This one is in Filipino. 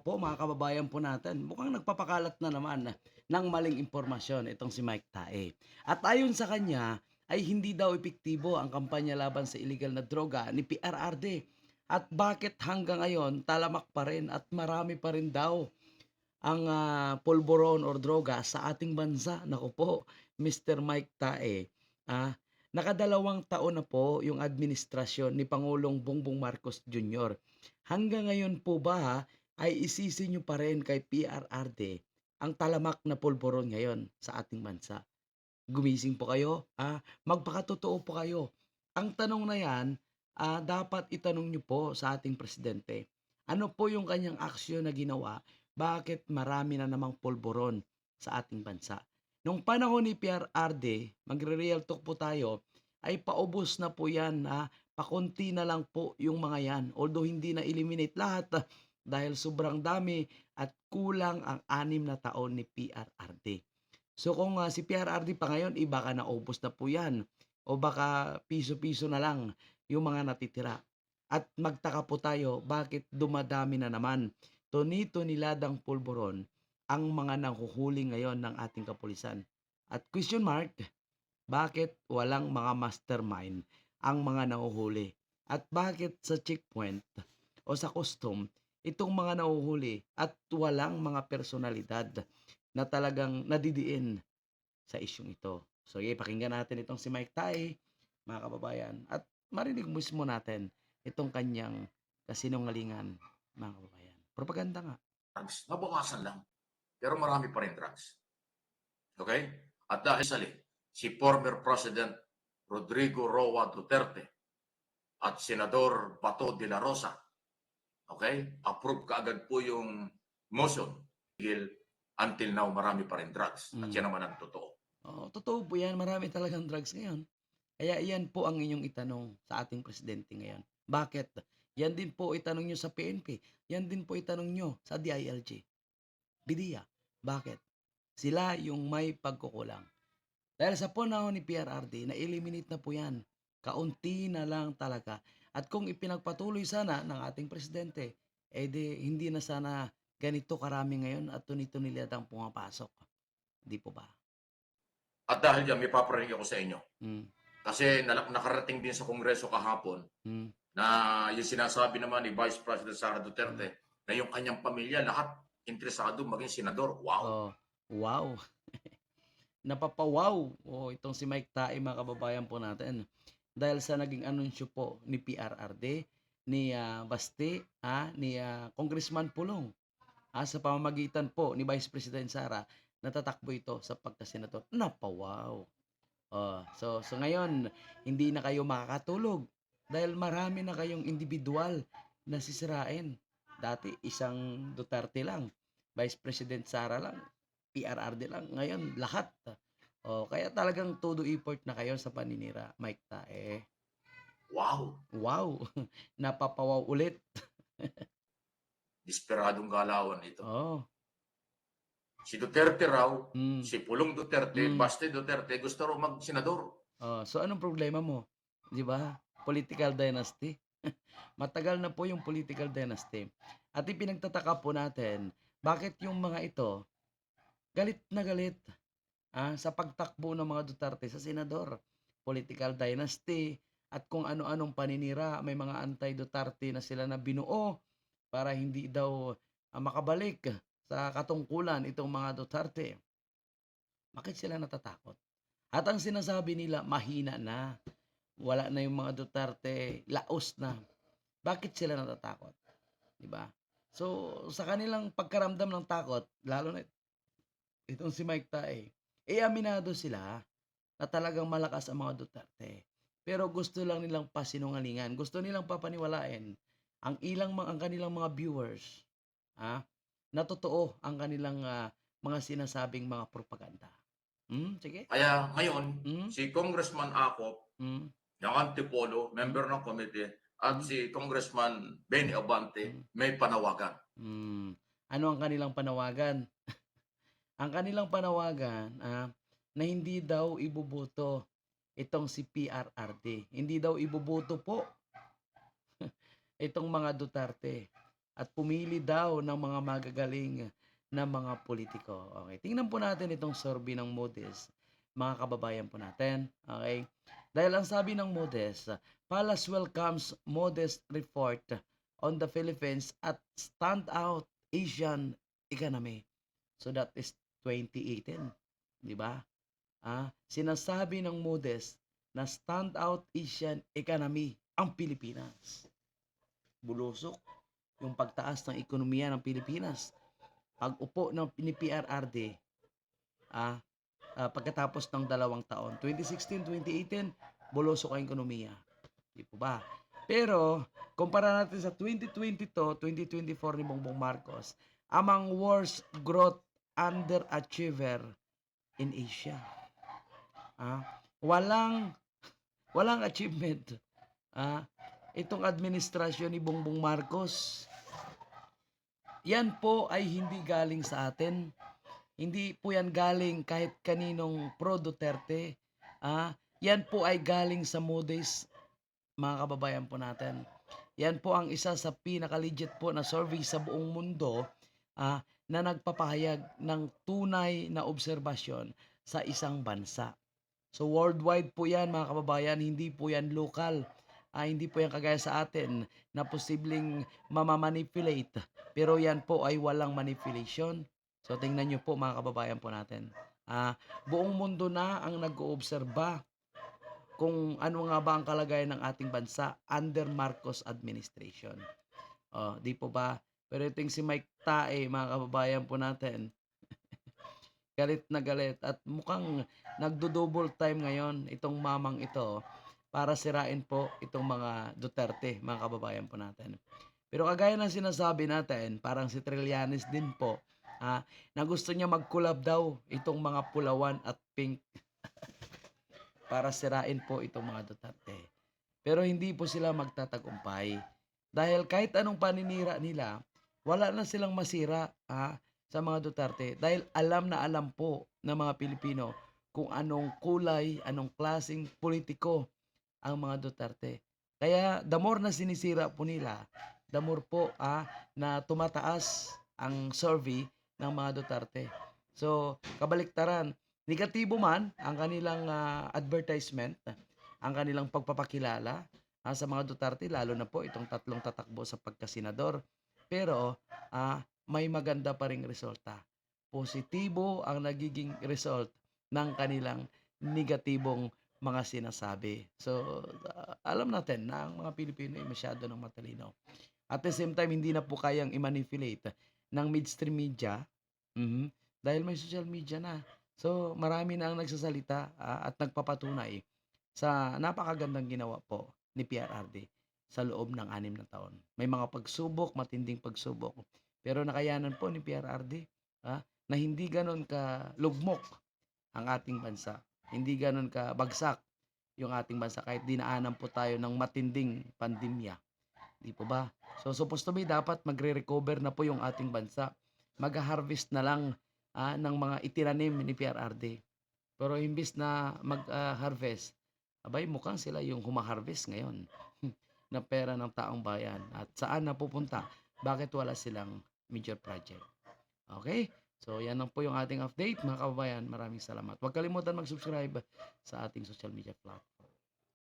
po mga kababayan po natin, mukhang nagpapakalat na naman ng maling impormasyon itong si Mike Tae. At ayon sa kanya, ay hindi daw epektibo ang kampanya laban sa illegal na droga ni PRRD. At bakit hanggang ngayon talamak pa rin at marami pa rin daw ang ah, polvoron or droga sa ating bansa. Naku po, Mr. Mike Tae. Ah, nakadalawang taon na po yung administrasyon ni Pangulong Bongbong Marcos Jr. Hanggang ngayon po ba ay isisi nyo pa rin kay PRRD ang talamak na polvoron ngayon sa ating bansa? Gumising po kayo, ah, magpakatotoo po kayo. Ang tanong na yan, ah, dapat itanong nyo po sa ating presidente. Ano po yung kanyang aksyon na ginawa? Bakit marami na namang polvoron sa ating bansa? Nung panahon ni PRRD, magre-real talk po tayo, ay paubos na po yan, ah, pakunti na lang po yung mga yan. Although hindi na eliminate lahat ah, dahil sobrang dami at kulang ang anim na taon ni PRRD. So kung ah, si PRRD pa ngayon, iba ka na ubos na po yan. O baka piso-piso na lang yung mga natitira. At magtaka po tayo, bakit dumadami na naman tonito niladang pulburon ang mga nanghuhuli ngayon ng ating kapulisan. At question mark, bakit walang mga mastermind ang mga nahuhuli? At bakit sa checkpoint o sa custom, itong mga nahuhuli at walang mga personalidad na talagang nadidiin sa isyong ito. So, okay, pakinggan natin itong si Mike Tay, mga kababayan, at marinig mismo natin itong kanyang kasinungalingan, mga kababayan. Propaganda nga. drugs. Mabawasan lang. Pero marami pa rin drugs. Okay? At dahil sa si former President Rodrigo Roa Duterte at Senador Bato de la Rosa, okay? Approve kaagad po yung motion. Until now, marami pa rin drugs. At Mm. yan naman ang totoo. Oo, totoo po yan. Marami talagang drugs ngayon. Kaya iyan po ang inyong itanong sa ating presidente ngayon. Bakit? Yan din po itanong nyo sa PNP. Yan din po itanong nyo sa DILG. Bidiya. Bakit? Sila yung may pagkukulang. Dahil sa panahon ni PRRD, na-eliminate na po yan. Kaunti na lang talaga. At kung ipinagpatuloy sana ng ating presidente, eh di, hindi na sana ganito karami ngayon at tunito-nilad ang pumapasok. Di po ba? At dahil dyan, may paparinig ako sa inyo. Mm. Kasi nakarating din sa Kongreso kahapon Mm. na yung sinasabi naman ni Vice President Sara Duterte na yung kanyang pamilya lahat interesado maging senador. Wow! Oh, wow. Napapawaw. Oh, itong si Mike Tae, mga kababayan po natin. Dahil sa naging anunsyo po ni PRRD, ni ah, Basti, ah, ni ah, Congressman Pulong, ah, sa pamamagitan po ni Vice President Sara, natatakbo ito sa pagkasenador. Napawaw. Oh, so, so ngayon, hindi na kayo makakatulog dahil marami na kayong individual na sisirain. Dati, isang Duterte lang. Vice President Sara lang, PRRD lang. Ngayon, lahat. O, kaya talagang todo effort na kayo sa paninira, Mike Tae. Wow! Wow! Napapawaw ulit. Desperadong galawan ito. Oh. Si Duterte raw, Mm. si Pulong Duterte, Mm. Baste Duterte, gusto raw mag-senador. Oh, so anong problema mo? 'Di ba? Political dynasty. Matagal na po yung political dynasty. At ipinagtataka po natin, bakit yung mga ito galit na galit ah, sa pagtakbo ng mga Duterte sa senador. Political dynasty at kung ano-anong paninira, may mga anti-Duterte na sila na binuo para hindi daw ah, makabalik sa katungkulan itong mga Duterte. Bakit sila natatakot? At ang sinasabi nila, mahina na. Wala na yung mga Duterte, laos na. Bakit sila natatakot? Di ba? So, sa kanilang pagkaramdam ng takot, lalo na itong si Mike Tae, eh aminado sila na talagang malakas ang mga Duterte. Pero gusto lang nilang pasinungalingan. Gusto nilang papaniwalain ang ilang mga- ang kanilang mga viewers ah, na totoo ang kanilang ah, mga sinasabing mga propaganda. Hmm? Sige. Kaya ngayon, Hmm? si Congressman Acop, Hmm? ng Antipolo, member ng committee, at Mm. si Congressman Benny Abante, Mm. may panawagan. Hmm. Ano ang kanilang panawagan? ang kanilang panawagan ah, na hindi daw ibuboto itong si PRRD. Hindi daw ibuboto po itong mga Duterte. at pumili daw ng mga magagaling na mga politiko. Okay, tingnan po natin itong survey ng Moody's, mga kababayan po natin. Okay, dahil ang sabi ng Moody's, Palace welcomes Moody's report on the Philippines at standout Asian economy. So that is 2018, di ba? Ah, sinasabi ng Moody's na standout Asian economy ang Pilipinas. Bulusok yung pagtaas ng ekonomiya ng Pilipinas. Pag upo ng ni PRRD, ah, ah, pagkatapos ng dalawang taon, 2016-2018, bulusok ang ekonomiya. Di po ba? Pero, kumpara natin sa 2022-2024 ni Bongbong Marcos, among worst growth underachiever in Asia. Ah, walang walang achievement. Ah, itong administrasyon ni Bongbong Marcos. Yan po ay hindi galing sa atin. Hindi po yan galing kahit kaninong pro Duterte. Ah, yan po ay galing sa Moody's mga kababayan po natin. Yan po ang isa sa pinaka-legit po na survey sa buong mundo ah, na nagpapahayag ng tunay na obserbasyon sa isang bansa. So worldwide po yan mga kababayan, hindi po yan local. Ah, hindi po yan kagaya sa atin na posibleng mamamanipulate. Pero yan po ay walang manipulation. So tingnan nyo po mga kababayan po natin. Ah, buong mundo na ang nag-oobserba kung ano nga ba ang kalagayan ng ating bansa under Marcos administration. Oh, di po ba? Pero ito yung si Mike Tae, mga kababayan po natin. galit na galit at mukhang nagdo-double time ngayon itong mamang ito para sirain po itong mga Duterte, mga kababayan po natin. Pero kagaya ng sinasabi natin, parang si Trillanes din po, ah, na gusto niya mag-collab daw itong mga pulawan at pink para sirain po itong mga Duterte. Pero hindi po sila magtatagumpay. Dahil kahit anong paninira nila, wala na silang masira ah, sa mga Duterte. Dahil alam na alam po ng mga Pilipino kung anong kulay, anong klasing politiko ang mga Duterte. Kaya the more na sinisira po nila, the more po ah, na tumataas ang survey ng mga Duterte. So, kabaliktaran, negatibo man ang kanilang ah, advertisement, ang kanilang pagpapakilala ah, sa mga Duterte, lalo na po itong tatlong tatakbo sa pagkasenador. Pero ah, may maganda pa ring resulta. Positibo ang nagiging result ng kanilang negatibong mga sinasabi. So, ah, alam natin na ang mga Pilipino ay masyado ng matalino. At the same time, hindi na po kayang i-manipulate ng midstream media mhm, dahil may social media na. So, marami na ang nagsasalita ah, at nagpapatunay sa napakagandang ginawa po ni PRRD sa loob ng anim na taon. May mga pagsubok, matinding pagsubok. Pero nakayanan po ni PRRD ah, na hindi ganon ka lugmok ang ating bansa. Hindi ganon ka bagsak yung ating bansa kahit dinaanan po tayo ng matinding pandemya. Di po ba? So supposed to be dapat magre-recover na po yung ating bansa. Mag-harvest na lang ah, ng mga itinanim ni PRRD. Pero imbis na mag-harvest, abay mukhang sila yung humaharvest ngayon na pera ng taong bayan. At saan napupunta? Bakit wala silang major project? Okay? So, yan lang po yung ating update, mga kababayan. Maraming salamat. Huwag kalimutan mag-subscribe sa ating social media platform.